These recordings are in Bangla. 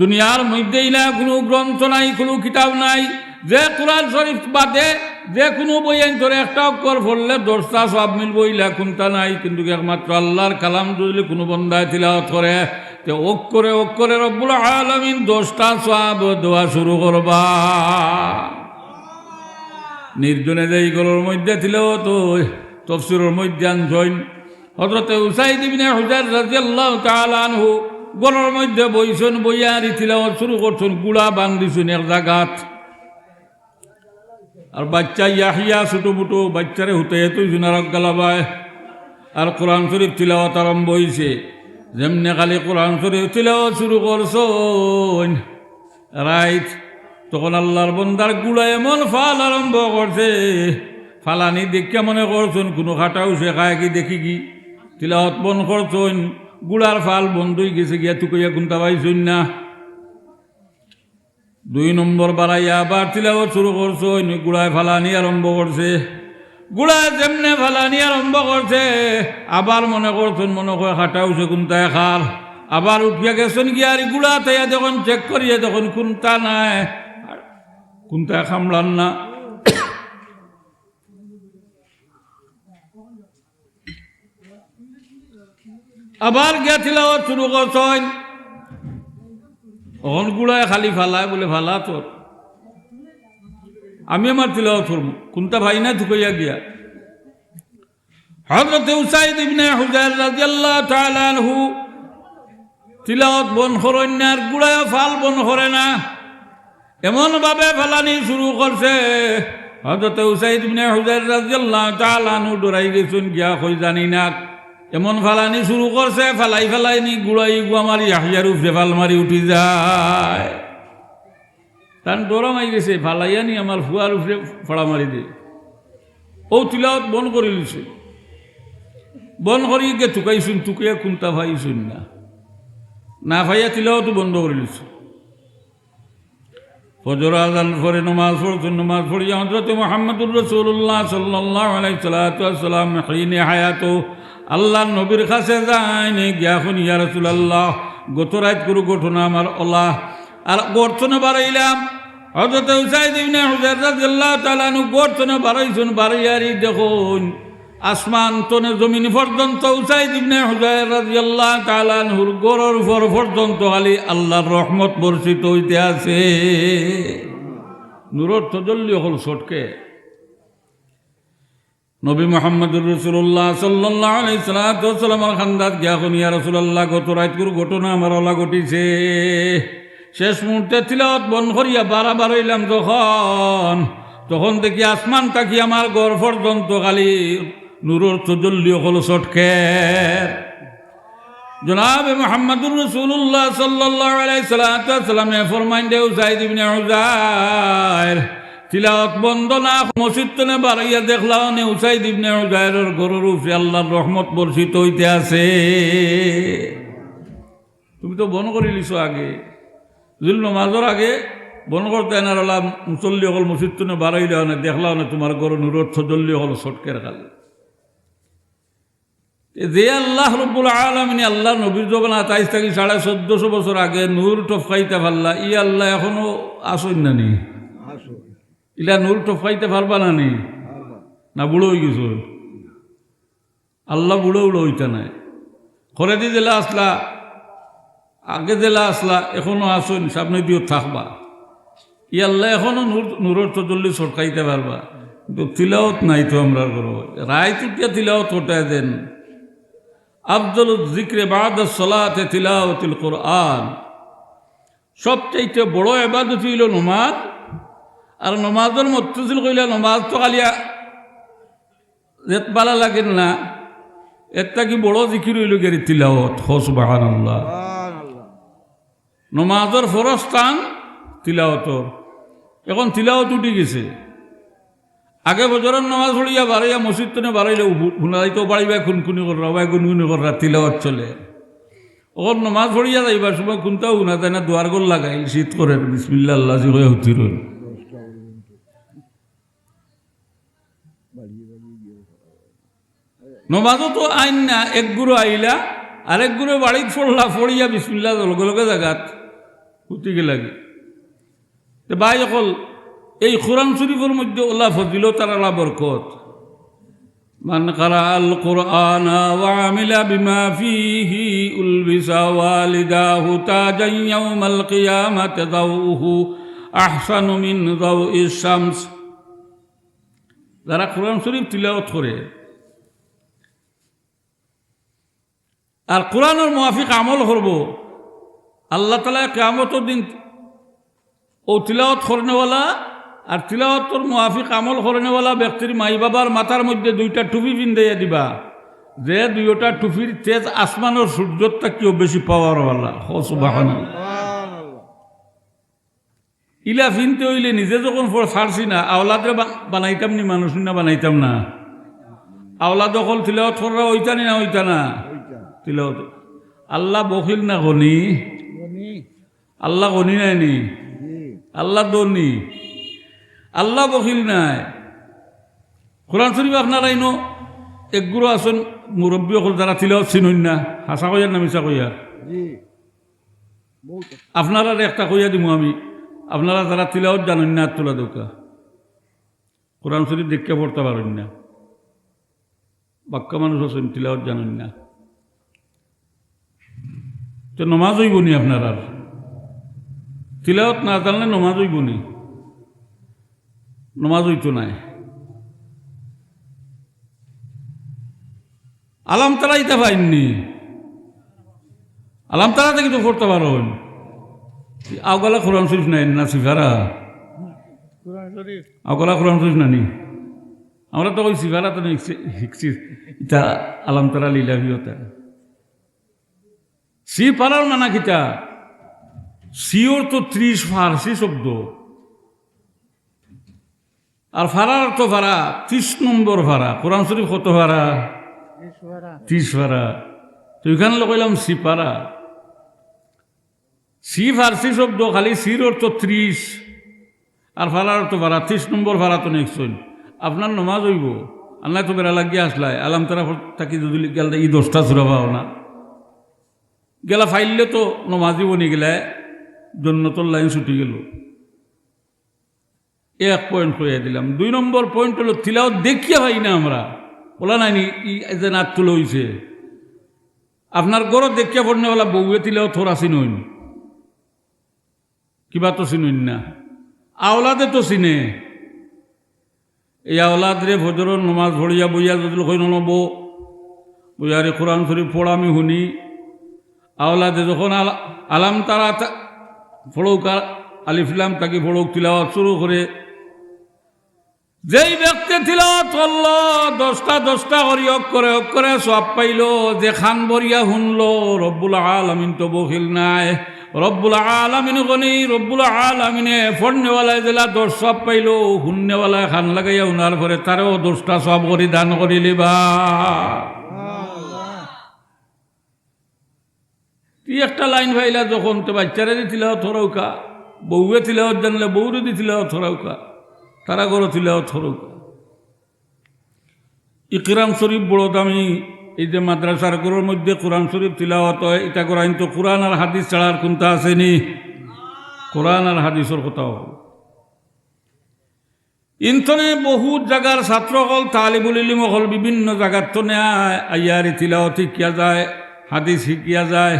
দুনিয়ার মধ্যে ইলা কোনো গ্রন্থ নাই, কোনো কিতাব নাই। যে কোরআন শরীফ বাদে যে কোনো বই আইন ধরে একটা অক্ষর পড়লে দশটা সব মিলবো, ইলা কোনটা নাই। কিন্তু একমাত্র আল্লাহর কালাম যদি কোনো বন্দায় তিলাওয়াত করে, তে অক্ষরে অক্ষরে রব্বুল আলমিন দশটা সব দেওয়া শুরু করবা। নির্জনে যে এইগুলোর মধ্যে ছিল, তো তফসিরের মধ্যে আনছইন। হজরতে উসাইদ ইবনে হুজার রাদিয়াল্লাহু তাআলা আনহু গলের মধ্যে বইছন বইয়া তিলাওয়াত শুরু করছন, গুড়া বান্ধিছুন এক জায়গাত আর বাচ্চা ইয়াহিয়া ছোটো মুটো বাচ্চারে হুতে তুই জুনারক গালাবায় আর কোরআন শরীফ তিলাওয়াত আরম্ভ হয়েছে যেমনি খালি কোরআন শরীফ তিলাওয়াত শুরু করছন। রাইট, তখন আল্লাহর বন্দার গুড়া এমন ফাল আরম্ভ করছে। ফালানি দেখে মনে করছুন, কোনো খাটাও সে খায় কি দেখি কি? তিলাওয়াত বন করছুন। গুড়ার ফাল বন্ধ হয়ে গেছে গিয়া তুকইয়া কোনটা পাইছুন না? দুই নম্বর বাড়াইয়া আবার তিলাওয়াত শুরু করছুন গুড়ায় ফালানি আরম্ভ করছে। গুড়ায় যেমনে ফালানি আরম্ভ করছে, আবার মনে করছুন, মনে করে খাটাও সে কোনটায় খাল আবার উঠিয়া গেছেন গিয়া, আর গুড়া তাইয়া যখন চেক করিয়া তখন কোনটা নাই। কোনটা খামলান না? আবার গেছিল শুরু করছেন অহন গুড়ায় খালি ফালায় বলে ফালা তোর। আমি আমার তিলাও থরম কোনটা ভাই না ঢুকাইয়া গিয়া। হজরত উসাইদ ইবনে হুজার রাদিয়াল্লাহু তাআলা আনহু, তিলাওয়াত বন আর গুড়ায় ফাল বন করে না। এমনভাবে ফেলানি শুরু করছে। হজরত উসাইদ ইবনে হুজার রাদিয়াল্লাহু তাআলা আনহু ডরাই গেছেন গিয়া, কই জানি না। এমন ফালানি শুরু করছে, ফেলাই ফেলাই নি গুড়াই গুয়া মারি আহিয়ার উপরে ফাল মারি উঠি যায়। তার ডরা মাই গেছে, ফালাইয়া নি আমার ফুয়ার উপরে ফড়া মারি দে। ও তিলাওয়াত বন করে লিছে বন করি গে টুকাইছুন টুকাইয়া কোনটা ভাইছুন না। না ভাইয়া তিলাওয়াত বন্ধ করে লিছে ফজর, আজান পরে নমাজ পড়ছেন, নমাজ পড়িয়া হজরত মোহাম্মদুর রসুল্লাহ সাল্লাহ আলাইসালাম হিনে হায়াত আল্লাহ নবীর কাছে যায়নি, গিয়া শুনি, ইয়া রসুলাল্লাহ, গত রাত করু ঘটনা আমার অলাহ আর গর্তনে বাড়াইলাম। হজরত হুসাইদ ইবনে হুজার রাদিয়াল্লাহু তাআলা নু গর্তনে বাড়াইছুন, বাড়াইয়ারি দেখুন, আসমান তনে জমিন পর্যন্ত উসাইদ ইবনে হুজাইর রাদিয়াল্লাহু তাআলা আনহুর গরর উপর পর্যন্ত খালি আল্লাহর রহমত বর্ষিত হইতে আছে। নূরর তজল্লি হল সটকে। নবী মোহাম্মদুর রসুল্লাহ সাল্লাহ আলাইসালামের খান্দাত গিয়া শুনিয়া রসুল্লাহ গত রাতকুর ঘটনা আমার ওলা ঘটিছে। শেষ মুহূর্তে তিলত বন করিয়া বারা বারইলাম যখন, তখন দেখি আসমান তাকি আমার গড় পর্যন্ত খালি নূরর তজল্লি হল সটকে। জনাব মোহাম্মদুর রসুল্লাহ সাল্লাহ আলাইসালামে ফরমাইন দেউ সাইদ ইবনে উজাইর তিলাওয়াত বন্ধ না, মসজিদ তনে বাড়াইয়া দেখলাম নে উসাইদ ইবনে উজাইরের গরুর উপরে আল্লাহর রহমত বর্ষিত হইতে আছে। তুমি তো বন করে লিছো আগে। জুল নমাজর আগে বন করতে এনার হলাম মুসল্লি হল মসজিদ তনে বাড়াইলে না, দেখলাম না তোমার গরু নুরত সজল্লি হল সটকের কাল যে আল্লাহ রব্বুল আলমিনী, আল্লাহ নবীর যখন আতাইশ থাকি সাড়ে চোদ্দশো বছর আগে নূর টফকাইতে পারলা, ই আল্লাহ এখনও আসইন না নি। ইলা নূর টফকাইতে পারবা না নি? না বুড়ো হয়ে গেছ। আল্লাহ বুড়ো উড়ো হইতে নাই। ঘরে দিয়ে জেলা আসলা, আগে জেলা আসলা, এখনও আসইন সামনে দিও থাকবা। ই আল্লাহ এখনও নূর, নূরের তজল্লি সটকাইতে পারবা। কিন্তু তিলাওত নাই তো আমরা করো রায় তুটিয়া তিলাওত ওটায় দেন। আফজল জিক্রে বাদ সলাতে তিলাওতিল কোরআন। সবচাইতে বড় এবাদত হইল নমাজ। আর নমাজের মত্তজিল কইলে নমাজ তো কালিয়া রেতবালা লাগে না। একটা কি বড় জিকির হইল গেরি তিলাওত হস বাহান আল্লাহ নমাজের ফরস্থান তিলাওতর এখন তিলাওত উঠি গেছে। আগে বছরের নামাজ পড়িয়া বাড়াইয়া মসজিদ তো বাড়াইলে শুনাইতেও বাড়িবা খুনখুনি কররা বা গুনগুনি কররা তিলাওয়াত চলে। ওর নমাজ পড়িয়া যাইবার সময় কোনটাও শুনা তাই না দুয়ার গোল লাগাই শীত করে বিসমিল্লা আল্লাহ হুতির নমাজও তো আইন না এক গুরু আইলা, আরেক গুরু বাড়িত ফড়লা ফড়িয়া বিসমিল্লা লগে লগে জাগাত হুতিকে লাগে। তো ভাই অকল, এই কোরআন শরীফের মধ্যে ওলা ফজিল তার আলা বরকত। মান কারা আল কোরআন ওয়ামিলা বিমা ফিহি উলবিসা ওয়ালিদাহু তাজান ইয়াউমাল কিয়ামাতি দাউহু আহসানু মিন দাউইস শামস। যারা কোরআন শরীফ তিলাওয়াত করে আর কোরআনের মুআফিক আমল করব। আল্লাহ তালা কেয়ামতর দিন ও তিলাওয়াত করনেওয়ালা আর তিলাওয়াতর মুআফিক আমল করনেওয়ালা ব্যক্তির মাই বাবার মাথার মধ্যে দুইটা টুপি পিন্দাইয়া দিবা। যে দুইটা টুপির তেজ আসমানের সূর্যর কেউ বেশি পাওয়ারওয়ালা হসুবাহান ইলা ফিনতে হইলে নিজে যখন ছাড়ছি না আওলাদে বানাইতাম নি মানুষ না বানাইতাম না। আওলাদ অকল তিলাওয়াত করা ওইতানি না ওইটা না। তিলাওয়াত। আল্লাহ বকিল না গনি? আল্লাহ গনি নাই নি? আল্লাহ দনি আল্লাহ বকিল নাই। কোরআন শরীফ আপনারা ইনো একগুলো আছেন মুরব্বী অকল যারা তিলাওয়াত চিনুন না। হাসা কইয়ার না মিশা কইয়ার? আপনারা একটা কইয়া দিমু আমি। আপনারা যারা তিলাওয়াত জানেন না তোলা দোকা। কোরআন শরীফ দেখতে পড়তে পারেন না। বাক্কা মানুষ আছেন তিলাওয়াত জানেন না। তো নমাজ হইব নি আপনার আর? তিলাওয়াত না জানলে নমাজ হইব নি? নমাজ হইতো নাই। আলাম তারা ইতা পাইননি আলাম তারা থেকে তো পড়তে পারেন আওগালা কোরআন শরীফ নাই না সিফারা? আওগালা কোরআন শরীফ নানি আমরা তো ওই সিফারা তো শিখছি। ইটা আলাম তারা লীলা ভিওতা সি পারার মানা কিতা? সিওর তো ত্রিশ ফার্সি শব্দ। আর ফারার তো ভাড়া ত্রিশ নম্বর ভাড়া কোরআন শরীফ কত ভাড়া ত্রিশ ভাড়া তো এখানে লগাইলাম সিপারা সি ফার্সি শব্দ, খালি সির অর্থ ত্রিশ। আর ফারার অর্থ ভাড়া ত্রিশ নম্বর ভাড়া তো নেক্সট আপনার নমাজ হইব। আল্লাহ তো বেড়া লাগিয়ে আসলায়। আলাম তারা থাকি যদি গেল ই দশটা চুরাবাও না। গেলা ফাইললে তো নমাজি বনি গেলে জন্নতর লাইন ছুটি গেল। এক পয়েন্ট হইয়া দিলাম। দুই নম্বর পয়েন্ট হলো তিলাও দেখিয়া ভাই না আমরা। বলা নাই ই যে নাচ তুলে হইছে। আপনার গড় দেখিয়া পড়নেওয়ালা বউয়ে তিলাও থোড়া চিনইন। কিবা তো চিনইন না। আওলাদে তো চিনে। এই আওলাদ রে ভজর নমাজ ভরিয়া বইয়া যদি কই নব বইয়ারে কোরআন শরীফ পড়া আমি শুনি। আওলাদে যখন আলাম তারা ফড়ৌকা আলিফিলাম তাকে ফড়ৌক তিলাওয়াত শুরু করে। যেই ব্যক্তি তিলাওয়াত করল, দশটা দশটা করি অক করে অক করে সব পাইল, যে খান বরিয়া শুনল রব্বুল আলমিন তো বকিল নাই। রব্বুল আলমিন গনি, রব্বুল আলমিনে ফড়নেওয়ালায় জেলা দশ সব পাইল শুননেওয়ালায় খান লাগাইয়া উনার পরে তারও দশটা সব করি দান করি লিবা তুই একটা লাইন ভাইলা যখন তো বাচ্চারা দিছিলাও থরৌকা, বউয়ে ছিলাও জানলে বউরে দিছিলাও থরৌকা তারা গড়ো ছিলাও থরৌকা। ইকরাম শরীফ বড় দামি, এই যে মাদ্রাসার গরুর মধ্যে কোরআন শরীফ তিলাওয়াত হয়, এটা করাইন তো কোরআন আর হাদিস ছাড়ার কোনটা আসেনি কোরআন আর হাদিসের কথাও। ইনথনে বহুত জায়গার ছাত্রসকল তালিবুল হল বিভিন্ন জায়গার তো নেয়, আইয়ারি তিলাওয়াত শিকিয়া যায়, হাদিস শিকিয়া যায়।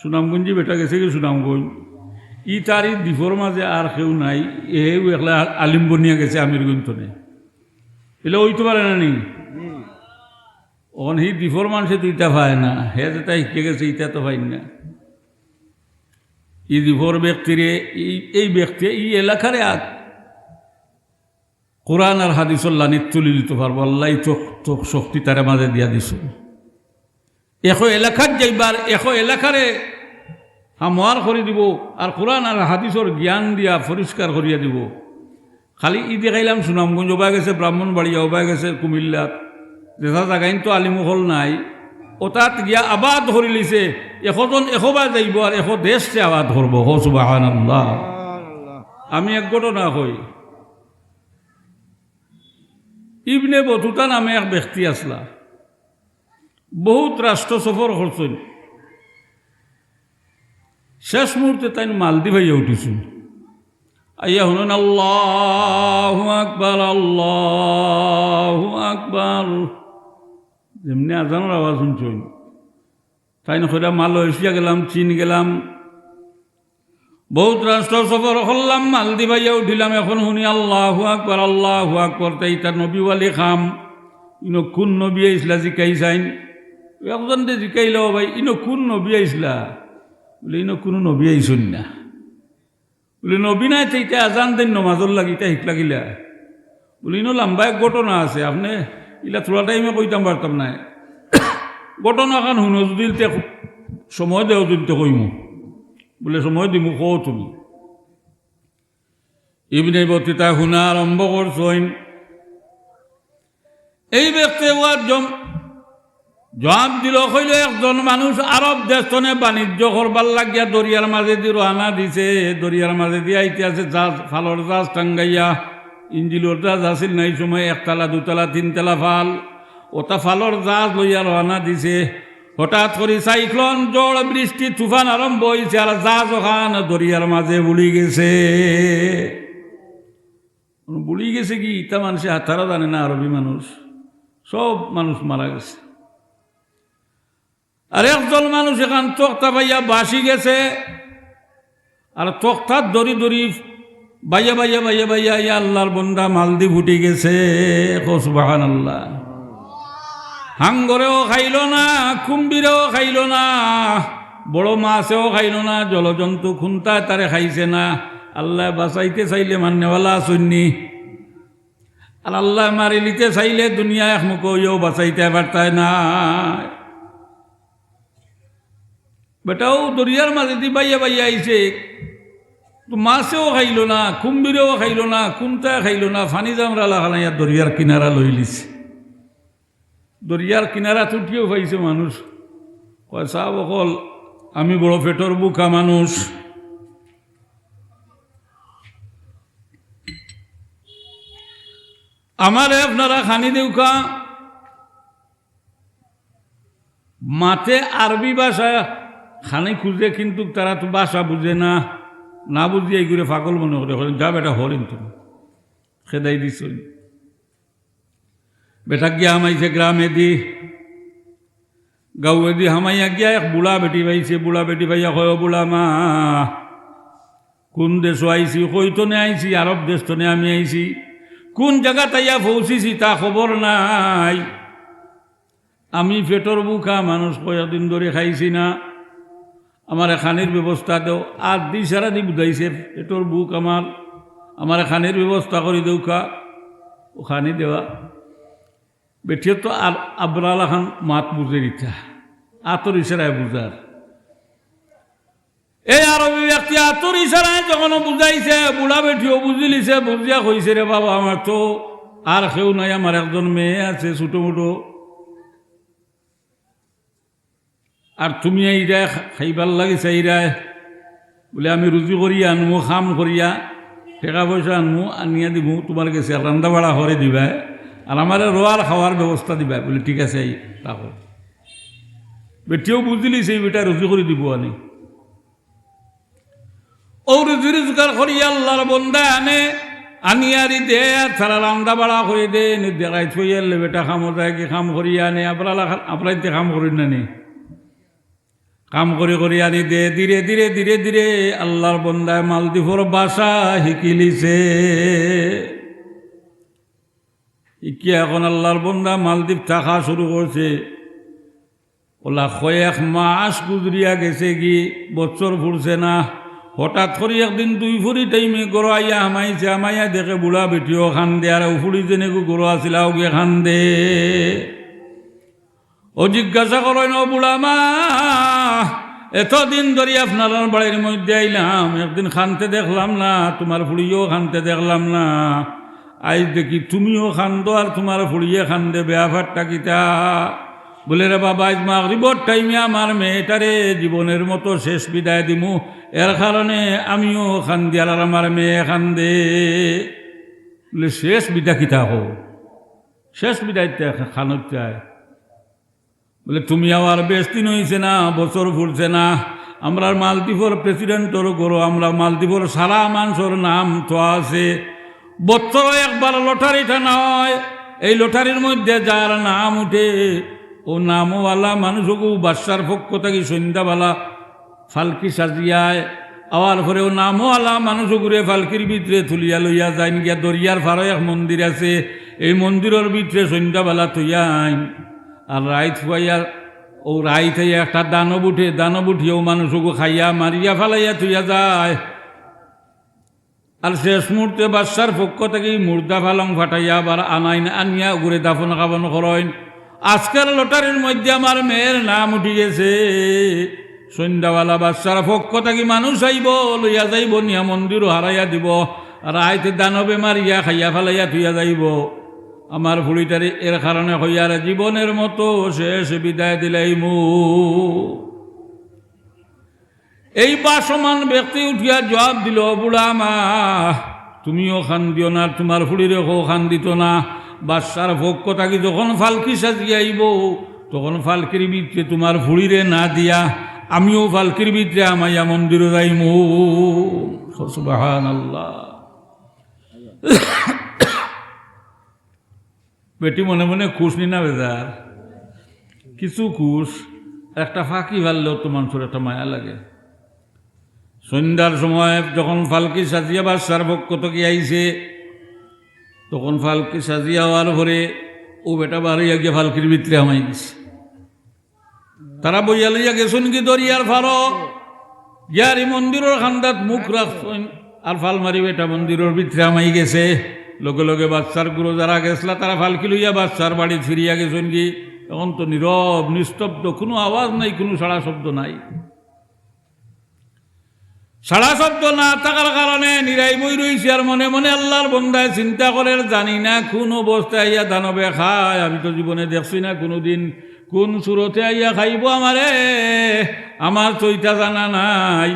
সুনামগঞ্জি বেটা গেছে কি সুনামগঞ্জ। ই তার ই দ্বীপর মাঝে আর কেউ নাই এও একলা আলিম বনিয়া গেছে আমির গুন্তনে এলে ওইতে পারে না নি? অন হি দ্বীপর মানুষে তো ইটা পায় না হে যেটা শিখে গেছে ইটা তো পাই না। ই দ্বীপর ব্যক্তিরে এই ব্যক্তি এই এলাকারে আগ। কোরআন আর হাদিসল্লা নিত তুলি দিতে পারব আল্লাহ চোখ শক্তি তার মাঝে দিয়া দিছ। এশ এলাকাত যাইবার এশ এলাকারে হামোয়ার করে দিব আর কোরআন আর হাদিসর জ্ঞান দিয়া পরিষ্কার করিয়া দিব। খালি ই দেখাইলাম সুনামগঞ্জ ওবা গেছে ব্রাহ্মণবাড়িয়া ওবা গেছে কুমিল্লাত। যেটা জাগাইন তো আলিমহল নাই ও তাত গিয়া আবাদ ধরি লিছে। এশজন এশবাৰ যাইব আর এশ দেশে আবাদ ধরব হো সুবাহান আমি এক ঘটনা কই ইবনে বতুতা নামে এক ব্যক্তি আসলা বহুত রাষ্ট্র সফর করছেন শেষ মুহূর্তে তাই মালদি ভাইয়া উঠিছুন আইয়া শুনুন, আল্লাহ আকবার আল্লাহ আকবার যেমনি আজানোর আওয়াজ শুনছুন তাই না মালয়েশিয়া গেলাম, চীন গেলাম? বহুত রাষ্ট্র সফর করলাম মালদি ভাইয়া উঠিলাম। এখন শুনি, আল্লাহ আকবর আল্লাহ আকবর তাই তার নবীওয়ালি খাম। ইনো কোন নবী আইসলা জিকাই চাইন? একজন দে জিকাইল, ভাই, ইনো কোন নবী আইসলা? বলে, ইনো কোনো নবী আইসুন না। বলে, নবী নাই তো ইটা আজান দিন নমাজর লাগি ইটা শিক লাগিলা? বলে, ইনো লম্বা এক ঘটনা আছে, আপনি ইলা থোড়া টাইমে কইতাম পারতাম না ঘটনা এখন শুনো, যদি সময় দেও, যদি কইমু। বলে, সময় দিমু, কও তুমি। ইবনে বতিতা শুনা আরম্ভ করছইন এই ব্যক্তি জম জবাব দিল, কইল, একজন মানুষ আরব দেশনে বাণিজ্য করবার লাগিয়া দরিয়ার মাঝে দি রওনা দিছে। দরিয়ার মাঝে দিয়ে আইতে আছে জাহাজ ফালর জাহাজ টাঙ্গাইয়া। ইঞ্জিলর জাহাজ আছিল নাই সময় একতলা, দুতলা, তিনতলা ফাল। ওটা ফালর জাহাজ লইয়া রওনা দিছে। হঠাৎ করে সাইক্লন জল বৃষ্টি, তুফান আরম্ভ হয়েছে আর জাহাজ ওখান দরিয়ার মাঝে বুড়ি গেছে। বুড়ি গেছে কি? ইটা মানুষে হাতারা জানে না, আরবি মানুষ। সব মানুষ মারা গেছে। আর একজন মানুষ এখান তক্তা পাইয়া বাসি গেছে, আর তক্তার দড়ি দড়ি বাইয়া বাইয়া বাইয়া বাইয়া ইয়া আল্লাহর বন্দা মালদি ফুটি গেছে। বাহান আল্লাহ হাঙ্গরেও খাইল না কুম্বিরেও খাইল না, বড় মাছেও খাইল না, জলজন্তু খুন্তায় তারে খাইছে না। আল্লাহ বাঁচাইতে চাইলে মান্যওয়ালা আসুননি আর আল্লাহ মারি নিতে চাইলে দুনিয়া এক মুখ বাঁচাইতে পারতায় না। বেটাও দরিয়ার মাঝে দি বাইয়া বাইয়া আইছে। তো মাছেও খাইল না কুম্বিরেও খাইল না কুন্তা খাইল না, ফানি জামরা লাগালা ইয়ার দরিয়ার কিনারা লই লিছে। দরিয়ার কিনারা তুটিও পাইছে মানুষ। কয়, চাহ অকল আমি বড় পেটর বুকা মানুষ। আমারে আপনারা খানি দেউকা, মাতে আরবি ভাষা খানি খুঁজে কিন্তু তারা তো ভাষা বুঝে না না বুঝিয়ে এই করে পাগল মনে করে যা বেটা হরিণ তুমি। খেদাই দিছ। বেটা গিয়া হামাইছে গ্রামে দি, গাঁৱে দি হামাইয়া গিয়া এক বুঢ়া বেটি পাইছে বুঢ়া বেটি পাইয়া কয় বুঢ়া মা, কোন দেশ আইছি, কইতনে আইছি, আরব দেশতনে আমি আইছি। কোন জায়গা তাইয়া পৌঁছিছি তা খবর নাই। আমি পেটর বুকা, মানুষ কয়েকদিন ধরে খাইছি না। আমার খানির ব্যবস্থা দেও। আর দি সারা দি বুঝাইছে পেটর বুক আমার। আমার খানির ব্যবস্থা করে দেউকা ও খানি দেওয়া। বেঠিয়ে তো আর আবরাল খান মাত বুঝে দিতা আতর ইশারায় বুঝার। এই আরবি ব্যক্তি আতর ইশারায় যখন বুঝাইছে বুড়া বেঠিও বুঝিলিছে বুঝিয়া কইছে রে বাবা, আমার তো আর কেউ নাই, আমার একজন মেয়ে আছে, ছোটো মোটো। আর তুমি এইরা খাইবার লাগিছে এইরায় বলে আমি রুজি করিয়া আনমু খাম করিয়া, টাকা পয়সা আনমু আনিয়া দিব তোমার কাছে রান্না বাড়া করে দিবা। আর আমার রোয়ার খাওয়ার ব্যবস্থা দিবা, বলে ঠিক আছে, এই তাকো বেটিও বুঝলি সেই বেটা রুজি করে দিব আনি। ও রুজি রোজগার করি আল্লাহর বন্দা আনে আনিয়ারি দে সারা রান্না বাড়া করে দে দেখাই থই এলে বেটা খামো যায় কি খাম করিয়া আনে আপনারা আপনার খাম করি না নি কাম করে করে আনি দে, ধীরে ধীরে ধীরে ধীরে আল্লাহর বন্দায় মালদ্বীপর বাসা শিকিলিছে ইকি এখন আল্লাহর বন্দা মালদ্বীপ থাকা শুরু করছে। ওলা কয়েক মাস গুজরিয়া গেছে কি, বছর ফুরছে না। হঠাৎ করে একদিন দুই ফুরি টাইমে গরো আইয়া হামাইছে, হামাইয়া দেখে বুড়া বেটিও খান দে আর উফুরি যেনেকু গরো আছিল খান দে ও জিজ্ঞাসা করেন ও বুড়া মা, এতদিন ধরে আপনার বাড়ির মধ্যে আইলাম, একদিন খানতে দেখলাম না, তোমার ফুড়িও খানতে দেখলাম না। আই দেখি তুমিও খান্দো আর তোমার ফুড়িয়ে খান্দে বেয়া ফাটটা কিতা বলে, রে বাবা, আজ মাগরিবর টাইমে আমার মেয়েটারে জীবনের মতো শেষ বিদায় দিমু। এর কারণে আমিও খান্দি আর আমার মেয়ে খান্দে। বলে, শেষ বিদায় কিতা হো শেষ বিদায় খানত চায় বলে, তুমি আবার বেশ দিন হয়েছে না, বছর ফুলছে না। আমরা মালদ্বীপর প্রেসিডেন্টর গরো, আমরা মালদ্বীপর সারা মানুষের নাম তো আছে। বছর একবার লটারি টানা হয়, এই লটারির মধ্যে যার নাম উঠে, ও নামওয়ালা মানুষকে বাচ্চার পক্ষ থেকে সন্ধ্যাবেলা ফালকি সাজিয়ায়, আওয়ার পরে ও নামওয়ালা মানুষ ঘুরে ফালকির ভিতরে তুলিয়া লইয়া যাইন, গিয়া দরিয়ার ফারো এক মন্দির আছে, এই মন্দিরের ভিতরে সন্ধ্যাবেলা তুইয়া আইন। আর রাইত খুয়াইয়া ও রাইত একটা দানব উঠে, দানব উঠিয়েও মানুষকে খাইয়া মারিয়া ফেলাইয়া তুইয়া যায়। আর শেষ মুহূর্তে বাচ্চার পক্ষ থেকে মুর্দা ফালং ফাটাইয়া আবার আনাইন আনিয়া ঘুরে দাফন কাফন করেন। আজকের লটারির মধ্যে আমার মেয়ের নাম উঠি গেছে। সন্ধ্যাবেলা বাচ্চার পক্ষ থেকে মানুষ আইব, লইয়া যাইব, নিয়া মন্দির হারাইয়া দিব। আর আইতে দানবে মারিয়া খাইয়া ফেলাইয়া থুইয়া যাইব। আমার ফুড়িটারি এর কারণে হইয়ার জীবনের মতো শেষ বিদায় দিলাই মু এই বাসমান ব্যক্তি উঠিয়া জবাব দিল, বুড়া মা, তুমিও খান দিও না, তোমার ফুড়িরে হো খান দিত না। বাচ্চার ভোগ থাকি যখন ফালকি সাজিয়ে আইব তখন ফালকির ভিতরে তোমার ফুড়িরে না দিয়া আমিও ফালকির ভিতরে আমাইয়া মন্দিরে যাইমু। সুবাহান আল্লাহ বেটি মনে মনে খুশ নি না বেজার? কিছু খুশ, একটা ফাঁকি ভাললেও তো মানুষের একটা মায়া লাগে। সন্ধ্যার সময় যখন ফালকি সাজিয়া বাচ্চার পক্ষ থেকে আইছে, তখন ফালকি সাজিয়া হওয়ার পরে ও বেটা বাড়িয়া গিয়ে ফালকির ভিতরে আমাই গেছে। তারা বইয়া লইয়া গেছেন কি দরিয়ার ফারো? গিয়ারি মন্দিরের খান্দাত মুখ রাখছেন, আর ফাল মারি বেটা মন্দিরের ভিতরে আমাই গেছে। লগে লগে বাচ্চার গুরু যারা গেছলা, তারা ফালকি লইয়া বাচ্চার বাড়ি ফিরিয়া গেছেন কি? তখন তো নীরব, নিস্তব্ধ, কোনো আওয়াজ নাই, কোনো সাড়া শব্দ নাই। সাড়া শব্দ না থাকার কারণে নিরাই বই রইছে আর মনে মনে আল্লাহর বন্ধায় চিন্তা করে, জানি না কোন অবস্থায় আইয়া দানবে খায়, আমি তো জীবনে দেখছি না কোনোদিন কোন সুরতে আইয়া খাইব আমারে, আমার চৈতা জানা নাই।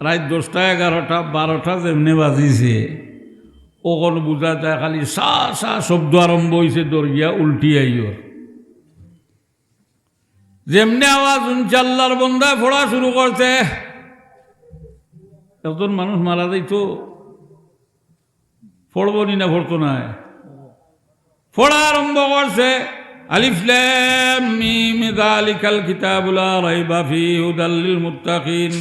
রাত দশটা, এগারোটা, বারোটা যেমনি বাজিছে ওখন বুঝা যায় খালি সা সা শব্দ আরম্ভ হয়েছে দরিয়া উল্টি আইয়র যেমনি আওয়াজ শুনছে আল্লাহর বন্ধায় ফোড়া শুরু করছে একজন মানুষ মারা যাইতো। ফোড়ব নি না ফোড়তো না ফোড়া আরম্ভ করছে আলিফলাম মিম যালিকাল কিতাবুলা রাইবা ফি হুদাল্লিল মুত্তাকিন।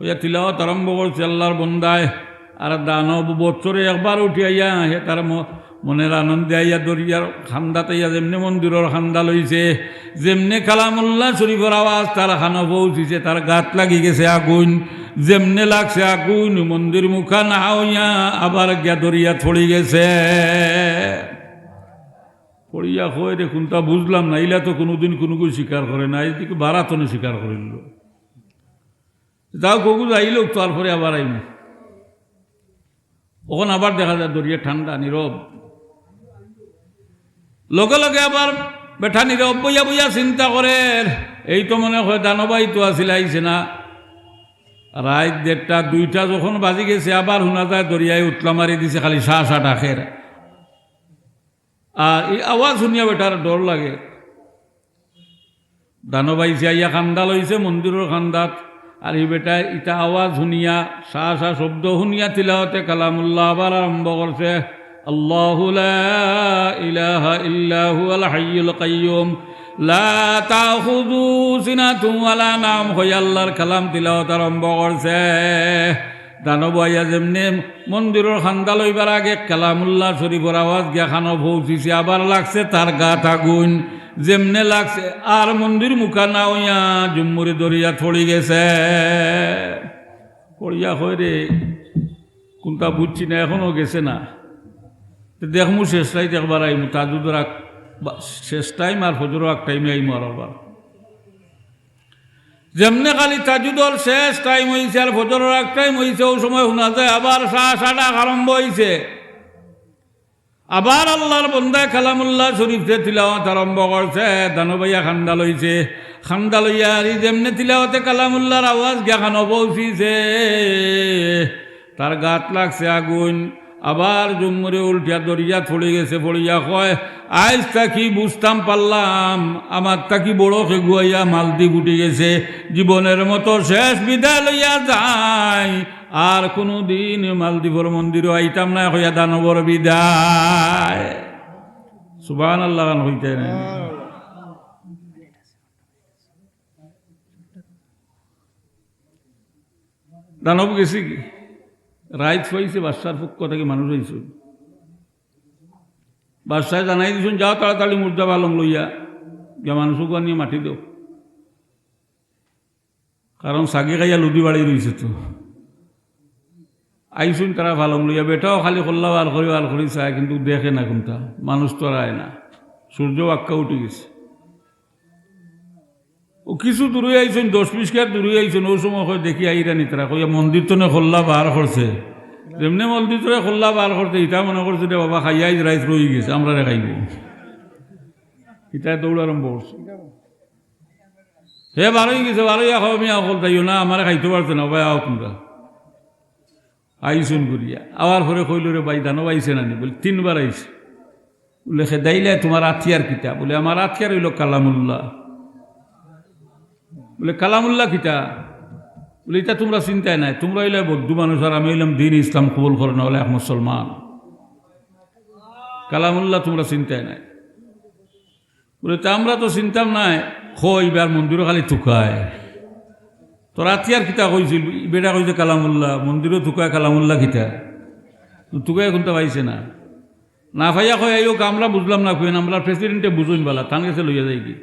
ওয়া তিলাওয়াত আরম্ভ করছে আল্লাহর বন্দায়। আর দানব বছরে একবার উঠি আইয়া হে তার মনের আনন্দে আইয়া দরিয়ার খান্দাতে আইয়া যেমনি মন্দিরের খান্দা লইছে, যেমনি কালামুল্লাহ শরীফের আওয়াজ তার খানো পৌঁছিছে, তার গাত লাগি গেছে আগুন। যেমনে লাগছে আগুন, মন্দির মুখা না হইয়া আবার গিয়া দরিয়া থড়ি গেছে। পড়িয়া হয়ে দেখুন তা বুঝলাম না, ইলা তো কোনোদিন কোনো কিছু স্বীকার করে না, এইদিকে বারাতনে স্বীকার করিল। যাও কবু যাইল তারপরে আবার আইম ওখান আবার দেখা যায় দরিয়া ঠান্ডা, নীরব। লগে লগে আবার বেঠা নীরব বইয়া বইয়া চিন্তা করে, এই তো মনে হয় দানবাই তো আসিল আইছে না। রাত দেড়টা, দুইটা যখন বাজি গেছে, আবার শোনা যায় দরিয়ায় উতলা মারি দিছে, খালি শাহ শাহ ডাকের। আর এই আওয়াজ শুনিয়া বেটার ডর লাগে। দানবাইছে আইয়া খান্দা লইছে মন্দিরের খান্দাত আর এই বেটা ইটা আওয়াজ শুনিয়া শাহ শাহ শব্দ শুনিয়া তিলাওতে কালামুল্লাহ আবার আরম্ভ করছে। আল্লাহ ইলাহা ইল্লাহু আল হাইয়ুল কাইয়ুম। লা তাখুযু সিনাতুন ওয়ালা নাম হই আল্লাহর কালাম তিলাওত আরম্ভ করছে। দানব আইয়া যেমনি মন্দিরের খান্দা লইবার আগে কালামুল্লাহ শরীফের আওয়াজ গিয়া খানো পৌঁছিছে আবার লাগছে তার গা আগুন যেমনে লাগছে, আর মন্দির মুখা না হইয়া জুম্মুরি দরিয়া থড়ি গেছে। পড়িয়া হয় রে, কোনটা বুঝছি না, এখনও গেছে না। দেখমু শেষটাই দেখবার আইমু। তাজুদের আগ শেষ টাইম আর ফজর আগ টাইমে আইমু আর আবার যেমনে খালি তাজুদর শেষ, টাইম হয়েছে আর ফজরের এক টাইম হয়েছে ও সময় শোনা যায়, আবার সাহা সাডা আরম্ভ হয়েছে আবার আল্লাহর বন্দায় কালামুল্লাহ শরীফে তিলাওয়াত আরম্ভ করছে, দানবাইয়া খান্দা লইছে। খান্দা লইয়া আর যেমনে তিলাওয়াতে কালামুল্লাহর আওয়াজ জ্ঞাখানো পৌঁছিছে তার গাত লাগছে আগুন। আবার জুমরে উল্টিয়া দরিয়া থড়ে গেছে পড়িয়া কয় আজ তাকি বুঝতাম পারলাম আমার তাকি বড় খেগুয়াইয়া মালদ্বীপ উঠে গেছে। জীবনের মতো শেষ বিদায় লইয়া যায় আর কোনো দিন মালদ্বীপর মন্দিরও আইতাম না হইয়া দানবর বিদায়। সুবান আল্লাহ হইতে না দানব গেছি কি? রাইত পাইছে বাদশার পক্ষ থেকে মানুষ হয়েছে বাদশাহ জানাই দিছুন, যাও তাড়াতাড়ি মুর্দা পালং লইয়া, যা মানুষকে নিয়ে মাটি দেও। কারণ সাগে খাইয়া লুদি বাড়ি রয়েছে তো। আইসুন তারা পালং লইয়া, বেটাও খালি কল্লা বার করি বার করি চায়, কিন্তু দেখে না কোনটা। মানুষ তো আর আয় না। সূর্য আক্কা উঠে গেছে। ও কিছু দূরে আইছেন, দশ বিশ খেয়ার দূরে আইছেন ওই সময় হয় দেখি আইরা নিতরা, কইয়া মন্দির তো খোল্লা বার করছে। যেমনি মন্দির তো খোল্লা বার করতে ইটা মনে করছে রে বাবা খাইয়াই রাইত রয়ে গেছে, আমরা রে খাইব। ইটা দৌড় আরম্ভ করছে। হে বারোই গেছে বারোই আহ আমি অকল তাইও না, আমার খাইতে পারছে না ভাই আও তোমরা। আইসুন করিয়া, আবার পরে কইল রে, ভাই দানো আইছে নানি বলে তিনবার আইছে। বলে খেদাইলে তোমার আথিয়ার কিতা? বলে, আমার আথিয়ার হইল কালামুল্লাহ। বলে, কালামুল্লাহ কিতা বলে, এটা তোমরা চিন্তায় নাই। তোমরা হইলে বৌদ্ধ মানুষ আর আমি হইলাম দিন ইসলাম কবুল করে না হলে এক মুসলমান। কালামুল্লাহ তোমরা চিন্তায় নাই। বলে, তা আমরা তো চিন্তাম নাই। খই এবার মন্দিরও খালি থুকায়। তো রাতিয়ার কিতা কইছিল? বেটা কইছে, কালামুল্লাহ, মন্দিরও থুকায়, কালামুল্লাহ কিতা থুকায় এখন তো পাইছে না। না ভাইয়া কয়, আইও, আমরা বুঝলাম না কইন আমরা প্রেসিডেন্টে বুঝুন বালা তান গেছে, লইয়া যাই কি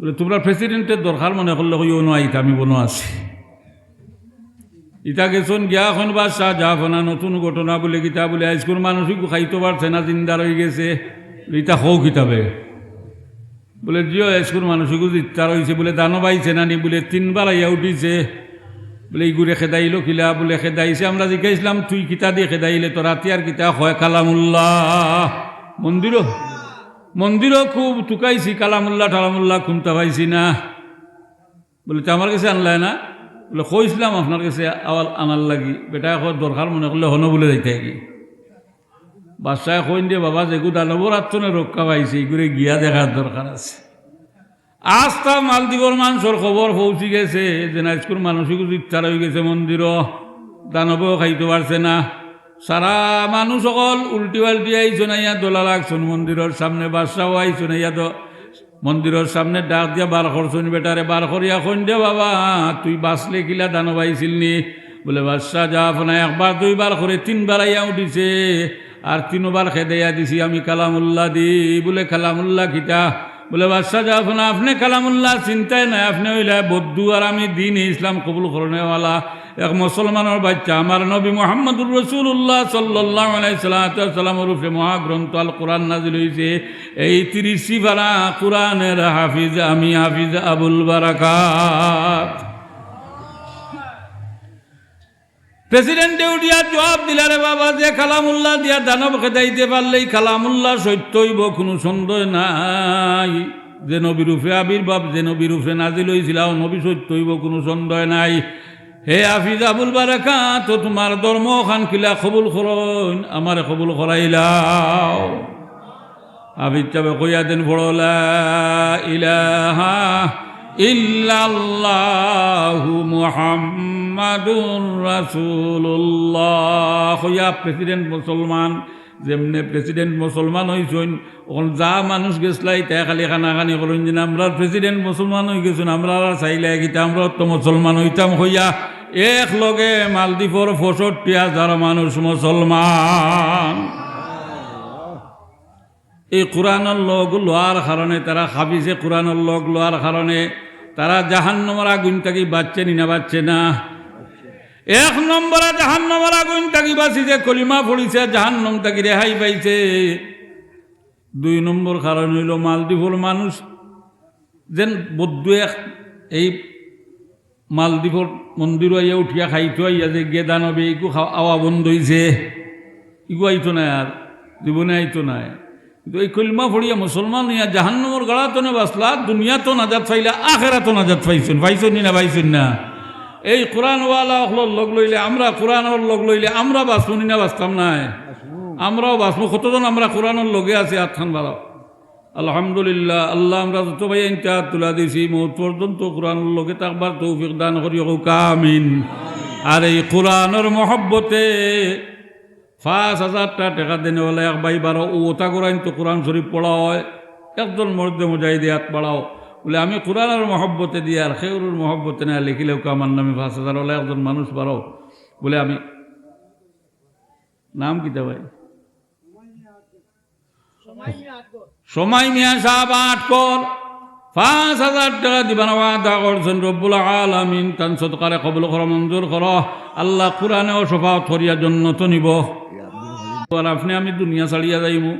বলে, তোমরা প্রেসিডেন্টের দরকার মনে করলে কইও না আইতা আমি বনো আছি। ইটা গেছন, গিয়া এখন বাদশাহ, যা ফোনা নতুন ঘটনা বলে কিতা বলে আজকুর মানুষই খাইতে পারছে না জিন্দার হয়ে গেছে। ইটা হোক কিতাবে। বলে, জিও আজকুর মানুষকে ইত্যার হয়েছে বলে, দানো পাইছে না নি? বলে তিনবার আইয়া উঠিছে। বলে ইগুরে খেদাইল কিলা বলে, খেদাইছে, আমরা জিজ্ঞাসলাম, তুই কিতা দিয়ে খেদাইলে? তো রাতি আর কিতা? হয় কালামুল্লাহ। মন্দিরও মন্দিরও খুব টুকাইছি, কালামুল্লাহ টালামুল্লাহ খুনতে পাইছি না। বলে, তো আমার কাছে আনলাই না? বলে, কইছিলাম আপনার কাছে আওয়াল আনার লাগি। বেটা, এখন দরকার মনে করলে হন বলে যাইতে কি বাদশাহ কইন দিয়ে বাবা, যে যেগু দানবর আত্মনে রক্ষা পাইছে এগুলো গিয়া দেখার দরকার আছে। আস্থা মালদ্বীপর মানুষের খবর পৌঁছি গেছে যে নাইস্কুর মানসিক ইচ্ছার হয়ে গেছে মন্দির দানবও খাইতে পারছে না। সারা মানুষ সকল উল্টি পাল্টি আইছো না ইয়া দোলা লাগছন মন্দিরের সামনে বাদশাহ আইছো না তো মন্দিরের সামনে ডাক দিয়া বার করছন বেটারে বার করিয়া কইন দে বাবা, তুই বাঁচলে কিলা দানব আইছিল নি? বলে, বাদশাহ, যা আপনা একবার দুইবার করে তিনবার আইয়া উঠিছে আর তিনবার খেদাইয়া দিছি আমি কালামুল্লাহ দি। বলে কালামুল্লাহ কিতা? বলে, বাদশাহ যখন আপনি কালামুল্লাহ চিন্তায় নাই, আপনি হইলে বৌদ্ধ আর আমি দিন ইসলাম কবুল করনেওয়ালা এক মুসলমানের বাচ্চা, আমার নবী মোহাম্মদুর রসুল্লাহ সাল্লাহ সাল্লাম রূপে মহাগ্রন্থ আল কোরআন নাজিল হয়েছে এই তিরিশি ভাড়া কোরআনের হাফিজ আমি হাফিজ আবুল বারাকাত প্রেসিডেন্টে উঠিয়া জবাব দিলারে বাবা, যে কালামুল্লাহ দিয়া দানব খেদাইতে পারলেই কালামুল্লাহ সত্যইব কোনো সন্দেহ নাই। যে নবীরূপে আবির্ভাব, যে নবীরূপে নাজিল হয়েছিল নবী সত্যইব কোনো সন্দেহ নাই। হে আফিজ আবুল বারাকা, তো তোমার ধর্ম খান কিলা কবুল করইন আমারে কবুল করাইলাও। আফিজ চাবে কইয়া দেন ইলাহা ইল্লাল্লাহু মুহাম্মাদুর রাসূলুল্লাহ। হইয়া প্রেসিডেন্ট মুসলমান, যেমনে প্রেসিডেন্ট মুসলমান হইছেন, ওখান যা মানুষ গেছলাই তাই খালি খানাখানি করেন যে, আমরা প্রেসিডেন্ট মুসলমান হয়ে গেছেন, আমরা চাইলে গীতা, আমরা তো মুসলমান হইতাম হইয়া এক লগে মালদ্বীপর পঁয়ষট্টি হাজার মানুষ মুসলমান। এই কোরআনের লগ লোয়ার কারণে, তারা খাবিছে কোরআনের লগ লোয়ার কারণে, তারা জাহান্নমর আগুন থাকি বাচ্চে নি না বাচ্চে না। এক নম্বরে জাহান্নমর আগুন থাকি বাঁচিছে কলিমা পড়িছে, জাহান্নম থাকি রেহাই পাইছে। দুই নম্বর কারণ হইল মালদ্বীপর মানুষ যেন বৌদ্ধ এক এই মালদ্বীপর মন্দির আইয়া উঠিয়া খাইতো আইয়া যে গে দানবে ইকু আওয়া বন্ধ হইছে ইকু আইতো নাই আর জীবনে আইতো নাই। কিন্তু এই কলমা ফড়িয়া মুসলমান ইয়া জাহান্নমর গড়া তো না বাসলা দুনিয়া তো নাজাত পাইলা আখেরা তো নাজাত পাইছেন পাইছেন নি পাইছেন না? এই কোরআনওয়ালা হল লগ লইলে আমরা কোরআনের লগ লইলে আমরা বাঁচবো নি বাঁচতাম নাই? আমরাও বাঁচবো কতজন আমরা কোরআনের লগে আছি আত্মান বাড়া আলহামদুলিল্লাহ, আল্লাহ আমরা যত ভাই ইন্টা তুলা দিছি মৌত পর্যন্ত কোরআনের লগে থাকবার তৌফিক দান করি কামিন আর এই কোরআনের মহব্বতে পাঁচ হাজারটা টাকা দেনে বলে এক বাই বারো, ও ওটা কোরআন তো কোরআন শরীফ পড়া হয়। একজন মর্দে মুজাই দিয়াত পড়াও বলে, আমি কোরআনের মহব্বতে দিয়ে আর খেউরুর মহব্বতে না লিখিলেও আমার নামে পাঁচ হাজার হলে একজন মানুষ বাড়াও। বলে, আমি নাম কিতা ভাই? সময় মিয়া সাহেব আট কর। পাঁচ হাজার টাকা দিবা ওয়াদা করছেন রব্বুল আলমিন। কান সৎকারে কবল কর মঞ্জুর কর। আল্লাহ কোরআনেও সফা থরিয়া জন্য তো নিব। আর আপনি আমি দুনিয়া ছাড়িয়া যাইমু।